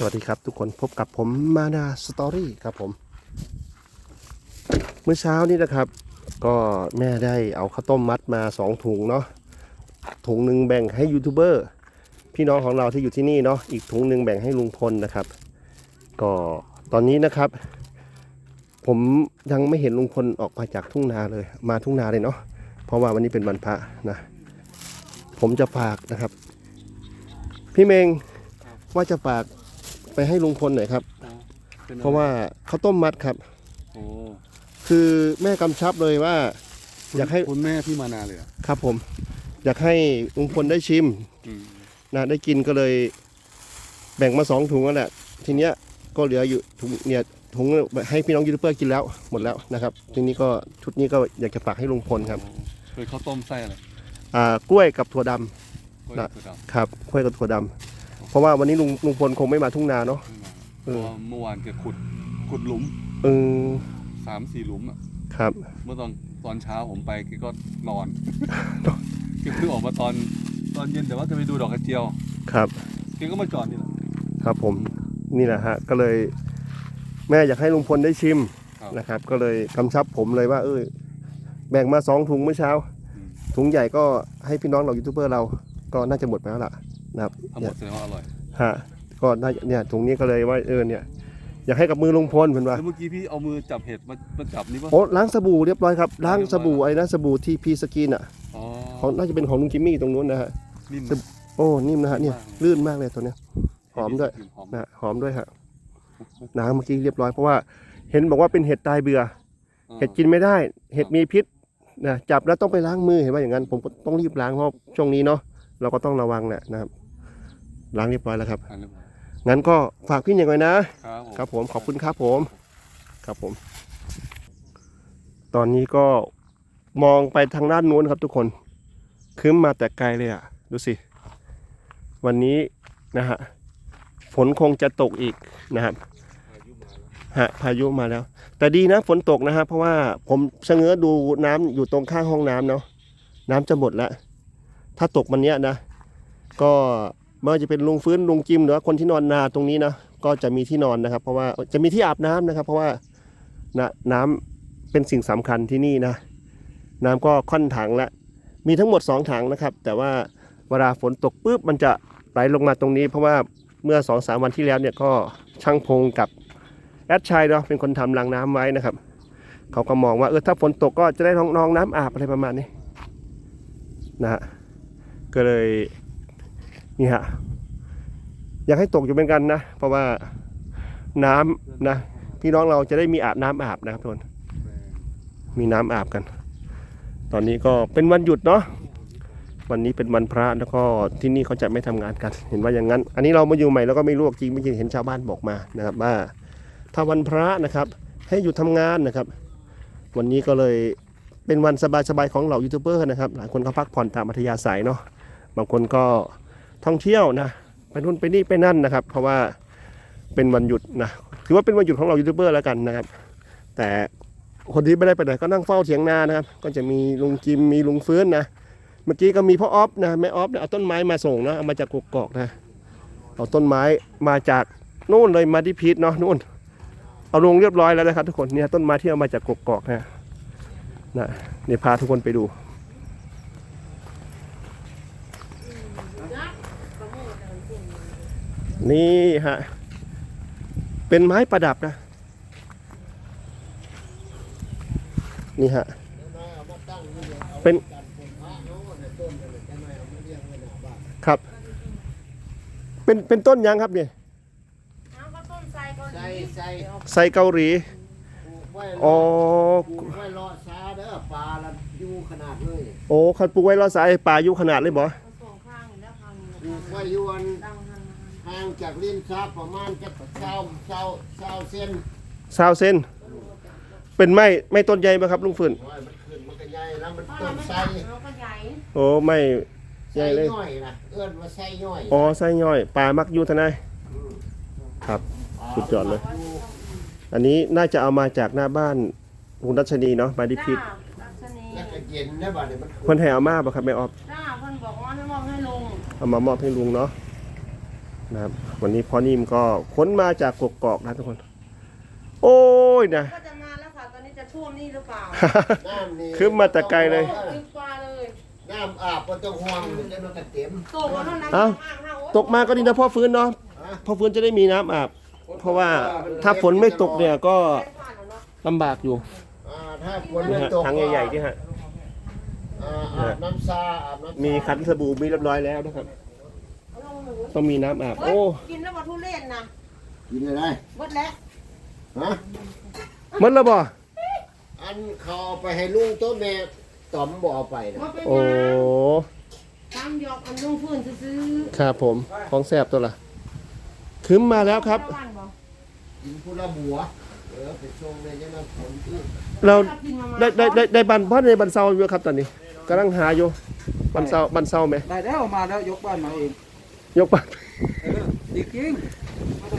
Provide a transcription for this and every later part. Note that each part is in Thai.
สวัสดีครับทุกคนพบกับผมมานาสตอรี่ครับผม เมื่อเช้านี้นะครับ ก็แม่ได้เอาข้าวต้มมัดมาสองถุงเนาะถุงหนึ่งแบ่งให้ยูทูบเบอร์พี่น้องของเราที่อยู่ที่นี่เนาะอีกถุงหนึ่งแบ่งให้ลุงพลนะครับ ก็ตอนนี้นะครับ ผมยังไม่เห็นลุงพลออกมาจากทุ่งนาเลยมาทุ่งนาเลยเนาะเพราะว่าวันนี้เป็นวันพระนะ ผมจะฝากนะครับ พี่เมงว่าจะฝาก ไปให้ลุงพลหน่อยครับป็นอไเพราะว่าข้าวต้มมัดครับ โอ้คือแม่กำชับเลยว่า อยากให้คุณแม่พี่มานาเลยเหรอครับผม อยากให้ลุงพลได้ชิมอืมนะได้กินก็เลยแบ่งมาสองถุงแล้วแหละทีเนี้ยก็เหลืออยู่ถุงเนี่ยถุงให้พี่น้องยูทูบเบอร์กินแล้วหมดแล้วนะครับ ทีนี้ก็ชุดนี้ก็อยากจะฝากให้ลุงพลครับโอ้เคยข้าวต้มไส้อะไรอ่ากล้วยกับถั่วดำ กล้วยน่ะถั่วดำครับกล้วยกับถั่วดำ เพราะว่าวันนี้ลุงลุงพลคงไม่มาทุ่งนาเนาะไม่มาเพราะว่าเมื่อวานแกขุดขุดหลุมเออสามสี่หลุมอะครับ เมื่อตอนตอนเช้าผมไปแกก็นอน แกเพิ่งออกมาตอนตอนเย็นแต่ว่าจะไปดูดอกกระเจียวครับ แกก็มาจอดนี่แหละ ครับผมนี่แหละฮะก็เลยแม่อยากให้ลุงพลได้ชิมครับ นะครับ ก็เลยกำชับผมเลยว่า เออแบ่งมาสองถุงเมื่อเช้าอืมถุงใหญ่ก็ให้พี่น้องเรายูทูบเบอร์เราก็น่าจะหมดไปแล้วล่ะ นะครับทั้งหมดแสดงว่าอร่อยฮะก็น่าจะเนี่ยถุงนี้ก็เลยว่าเออเนี่ยอยากให้กับมือลุงพลเพื่อนว่าแล้วเมื่อกี้พี่เอามือจับเห็ดมามาจับนี่ป่ะโอ้ล้างสบู่เรียบร้อยครับล้างสบู่ไอ้นะสบู่ที่พีสกินอะอ๋อของน่าจะเป็นของลุงจิมมี่ตรงนู้นนะฮะนิ่มสบู่โอ้นิ่มนะฮะเนี่ยลื่นมากเลยตัวเนี้ยหอมด้วยหอมนะหอมด้วยฮะน้ำเมื่อกี้เรียบร้อยเพราะว่าเห็นบอกว่าเป็นเห็ดตายเบื่อ เห็ดกินไม่ได้ เห็ดมีพิษนะจับแล้วต้องไปล้างมือเห็นว่าอย่างนั้น ผมก็ต้องรีบล้างเพราะช่วงนี้เนาะเราก็ต้องระวังแหละนะครับ ล้างเรียบร้อยแล้วครับอ่าเรียบร้อยงั้นก็ฝากพี่อย่างไว้นะ ครับผม ครับผมขอบคุณครับผมครับผม ตอนนี้ก็มองไปทางด้านนู้นครับทุกคนคืมมาแต่ไกลเลยอะ ดูสิ วันนี้นะฮะฝนคงจะตกอีกนะครับฮะพายุมาแล้ว แต่ดีนะฝนตกนะฮะเพราะว่าผมชะเง้อดูน้ำอยู่ตรงข้างห้องน้ำเนาะน้ำจะหมดแล้ว ถ้าตกมันเนี้ยนะ ก็ ไม่ว่าจะเป็นลุงฟื้นลุงจิมหรือว่าคนที่นอนนาตรงนี้นะก็จะมีที่นอนนะครับ เพราะว่าจะมีที่อาบน้ำนะครับ เพราะว่านะน้ำเป็นสิ่งสำคัญที่นี่นะ น้ำก็ค่อนถังละมีทั้งหมดสองถังนะครับ แต่ว่าเวลาฝนตกปุ๊บมันจะไหลลงมาตรงนี้ เพราะว่าเมื่อสองสามวันที่แล้วเนี่ยก็ช่างพงกับแอดชัยเนาะเป็นคนทำรางน้ำไว้นะครับ เขาก็มองว่าเออถ้าฝนตกก็จะได้นองนองน้ำอาบอะไรประมาณนี้นะฮะก็เลย นี่ฮะอยากให้ตกอยู่เหมือนกันนะ เพราะว่าน้ำนะ พี่น้องเราจะได้มีอาบน้ำอาบนะครับทุกคนมีน้ำอาบกัน ตอนนี้ก็เป็นวันหยุดเนาะวันนี้เป็นวันพระแล้วก็ที่นี่เขาจะไม่ทำงานกัน เห็นว่าอย่างนั้น อันนี้เรามาอยู่ใหม่แล้วก็ไม่รู้จริงไม่จริงเห็นชาวบ้านบอกมานะครับ ว่าถ้าวันพระนะครับ ให้หยุดทำงานนะครับ วันนี้ก็เลยเป็นวันสบายๆของเหล่ายูทูบเบอร์นะครับ หลายคนก็พักผ่อนตามอัธยาศัยเนาะบางคนก็ ท่องเที่ยวนะไปนู่นไปนี่ไปนั่นนะครับ เพราะว่าเป็นวันหยุดนะถือว่าเป็นวันหยุดของเรายูทูบเบอร์แล้วกันนะครับ แต่คนที่ไม่ได้ไปไหนก็นั่งเฝ้าเถียงนานะครับ ก็จะมีลุงจิมมีลุงฟื้นนะเมื่อกี้ก็มีพ่อออฟนะแม่ออฟเนี่ยเอาต้นไม้มาส่งนะเอามาจากกกอกนะเอาต้นไม้มาจากนู่นเลยมาที่พีทเนาะนู่น เอาลงเรียบร้อยแล้วนะครับ ทุกคนเนี่ยต้นไม้ที่เอามาจากกกอกนะนะเดี๋ยวพาทุกคนไปดู นี่ฮะ เป็นไม้ประดับนะ นี่ฮะ เป็น ครับ เป็น เป็นต้นยังครับเนี่ยเอาก็ต้นไทรก็ใส่ใส่ไซเกาหลีปลูกไว้อ๋อปลูกไว้รอซาเด้อปลาละอยู่ขนาดเลย โอ้คันปลูกไว้รอสายป่าอยู่ขนาดเลยบ่สองข้างอยู่แล้วข้างหนึงปลูกไว้อยู่อันดังหันมาห่างจากลิ้นชักประมาณจะเศร้าเศร้าเศร้าเส้นซาวเส้น เป็นไม้ไม้ต้นใหญ่ไหมครับลุงฝืนโอ้ยมันขึ้นมันก็ใหญ่แล้วมันเพราะต้เรานไม่ไส้ตัดเราก็ใหญ่โอ้ไม้ใหญ่ไส้เลย ย่อยนะเอื้อนว่าไส้ย่อยอ๋อไส้ย่อยป่ามักอยู่ทนายมครับปลาสุดยอดเลยอยู่อันนี้น่าจะเอามาจากหน้าบ้านคุณรัชนีเนาะมาดิพิษจ้ารัชนีแล้วก็เย็นนะบัดนี้มันคนแห่เอามาบ่ครับแม่ออฟจ้าเพิ่นบอกว่าให้มอบให้ลุงเอามามอบให้ลุงเนาะ นะครับ วันนี้พ่อนิ่มก็ค้นมาจากกกอกนะทุกคน โอ้ยนะ ก็จะมาแล้วค่ะตอนนี้จะท่วมนี่หรือเปล่าน้ำนี่ขึ้นมาแต่ไกลเลย โอ้ลึกกว่าเลยน้ำอาบก็ต้องห่วงมันจะมันกระเต็มตกมาเท่านั้นเอ้า มากค่ะโอ้ยตกมาก็ดีนะพ่อฟื้นเนาะฮะพ่อฟื้นจะได้มีน้ำอาบ เพราะว่าถ้าฝนไม่ตกเนี่ยก็ไม่ผ่านหรอกเนาะลำบากอยู่อ่าถ้าฝนนะไม่ฮะตกทั้งใหญ่ๆที่ฮะ อ่าอาบน้ำซาอาบน้ำซามีขันสบู่มีเรียบร้อยแล้วนะครับ เอาลงหนูต้องมีน้ำอาบ เฮ้ยโอ้ กินแล้วมาทุเรศนะกินอะไรเบิดแล้วฮะมันแล้วบ่ อันเขาเอาไปให้ลุงต้นแม่ต่อมบ่เอาไปนะมาเป็นโอ้ยาตามหยอกอันลุงฟื้นซื้อครับผม ของแสบตัวละคืมมาแล้วครับชาวบ้านบอกกินพุละบัวเออไปส่งในยันน้ำฝนที่เราชอบกินมาม่าได้ได้ได้ได้บันพ่อในบันเซาอยู่ครับตอนนี้กำลังหาอยู่บันเซาบันเซาไหมได้แล้วมาแล้วยกบ้านมาเอง ยกบ้านเออจริง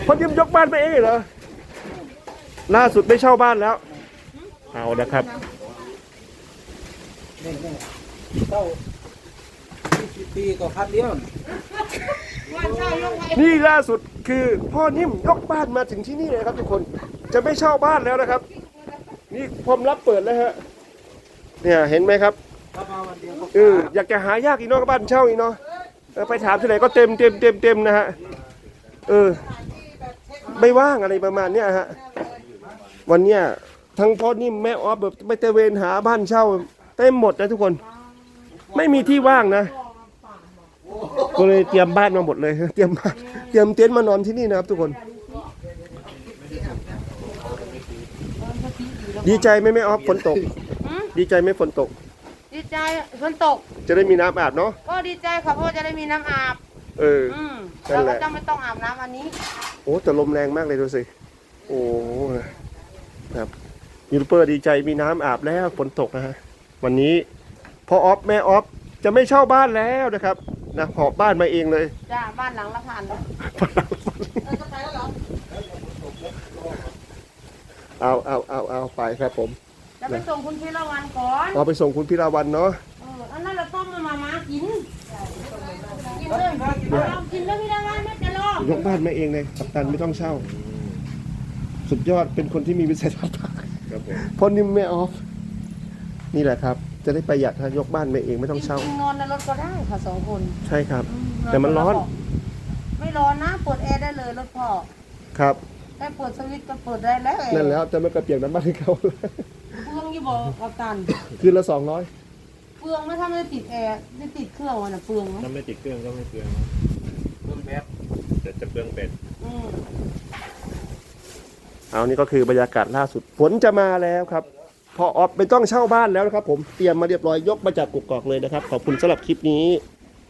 พ่อยิ้มยกบ้านไปเองเหรอล่าสุดไม่เช่าบ้านแล้ว เอานะครับๆนี่นี่เต้ายี่สิบปีก็พันเดียวน่ะวันเช้ายกไว้นี่ล่าสุดคือพ่อนิ่มยกบ้านมาถึงที่นี่เลยครับทุกคนจะไม่เช่าบ้านแล้วนะครับ นี่ผมรับเปิดแล้วฮะเนี่ยเห็นไหมครับถ้ามาวันเดียวก็เอออยากจะหายากอีกเนาะบ้านเช่าอีกเนาะเออไปถามที่ไหนก็เต็มเต็มเต็มเต็มนะฮะเออ ไม่ว่างอะไรประมาณเนี้ยฮะวันเนี้ยทั้งพ่อนิ่มแม่ออฟแบบไปตระเวนหาบ้านเช่าเต็มหมดนะทุกคน ไม่มีที่ว่างนะก็เลยเตรียมบ้านมาหมดเลยเตรียมบ้านเตรียมเต็นท์มานอนที่นี่นะครับ ทุกคน ดีใจไหมแม่ออฟฝนตก ดีใจไหมฝนตก ดีใจฝนตก จะได้มีน้ำอาบเนาะก็ ดีใจค่ะเพราะว่าจะได้มีน้ำอาบ เออ อืมนั่เรานแหก็ละจะไม่ต้องอาบน้ำอันนี้ โอ้แต่ลมแรงมากเลยดูสิ โอ้นะครับยูทูบเบอร์ดีใจมีน้ำอาบแล้วฝนตกนะฮะวันนี้พ่อออฟแม่ออฟจะไม่เช่าบ้านแล้วนะครับนะหอบบ้านมาเองเลยจ้าบ้านหลังละพันเออจะไปแล้วเหรอเอาเอาเอาเอาไปครับผม จะไปส่งคุณพีระวันก่อนเอาไปส่งคุณพิราวันเนาะ เอออันนั้นเราต้มมามามากิน กินเลยเอากินแล้วพี่ระวันไม่จะรอยกบ้านมาเองเลยกัปตันไม่ต้องเช่า สุดยอดเป็นคนที่มีวิสัยทัศน์ครับผมพอนิ่มแม่ออฟ นี่แหละครับ จะได้ประหยัดถ้ายกบ้านมาเองไม่ต้องเช่า จริงๆนอนในรถก็ได้ค่ะสองคนใช่ครับ อืแต่มันร้อนไม่ร้อนนะเปิดแอร์ได้เลยรถพ่อครับแค่เปิดสวิตช์ก็เปิดได้แล้วนั่นแล้วจะไม่กระเปียกน้ำบ้านให้เขาเปลืองอยู่บอกกับตัน คืนละสองร้อย เปลืองไหม่ถ้าไม่ได้ติดแอร์ไม่ติดเครื่องวันน่ะเปลืองไหมถ้าไม่ติดเครื่องก็ไม่เปลืองเพิ่มแบบแต่จะเปลืองเป็ดอืมเอานี่ก็คือบรรยากาศล่าสุดฝนจะมาแล้วครับ พอออฟไม่ต้องเช่าบ้านแล้วนะครับ ผมเตรียมมาเรียบร้อยยกมาจากกุกกอกเลยนะครับ ขอบคุณสำหรับคลิปนี้